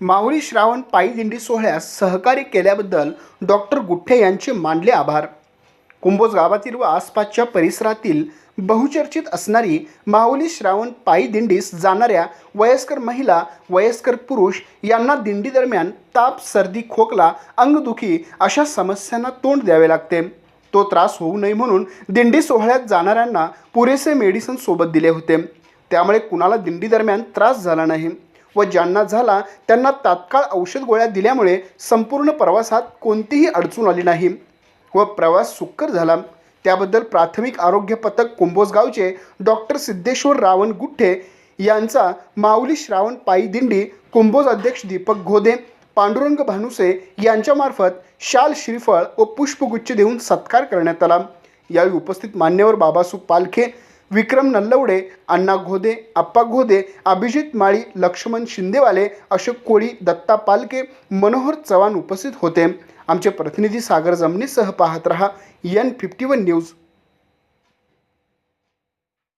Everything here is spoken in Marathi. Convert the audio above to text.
माऊली श्रावण पायी दिंडी सोहळ्यास सहकार्य केल्याबद्दल डॉक्टर गुठ्ठे यांचे मानले आभार. कुंभोज गावातील व आसपासच्या परिसरातील बहुचर्चित असणारी माऊली श्रावण पायी दिंडीस जाणाऱ्या वयस्कर महिला वयस्कर पुरुष यांना दिंडीदरम्यान ताप सर्दी खोकला अंगदुखी अशा समस्यांना तोंड द्यावे लागते. तो त्रास होऊ नये म्हणून दिंडी सोहळ्यात जाणाऱ्यांना पुरेसे मेडिसिन सोबत दिले होते. त्यामुळे कुणाला दिंडीदरम्यान त्रास झाला नाही. व ज्यांना झाला त्यांना तात्काळ औषध गोळ्या दिल्यामुळे संपूर्ण प्रवासात कोणतीही अडचण आली नाही व प्रवास सुकर झाला. त्याबद्दल प्राथमिक आरोग्य पथक कुंभोज गावचे डॉक्टर सिद्धेश्वर रावण गुठ्ठे यांचा माऊली श्रावण पायी दिंडी कुंभोज अध्यक्ष दीपक घोदे पांडुरंग भानुसे यांच्यामार्फत शाल श्रीफळ व पुष्पगुच्छ देऊन सत्कार करण्यात आला. यावेळी उपस्थित मान्यवर बाबासू पालखे विक्रम नल्लवडे अण्णा घोदे आप्पा घोदे अभिजित माळी लक्ष्मण शिंदेवाले अशोक कोळी दत्ता पालके मनोहर चव्हाण उपस्थित होते. आमचे प्रतिनिधी सागर जमनीसह पाहत रहा. N fifty one news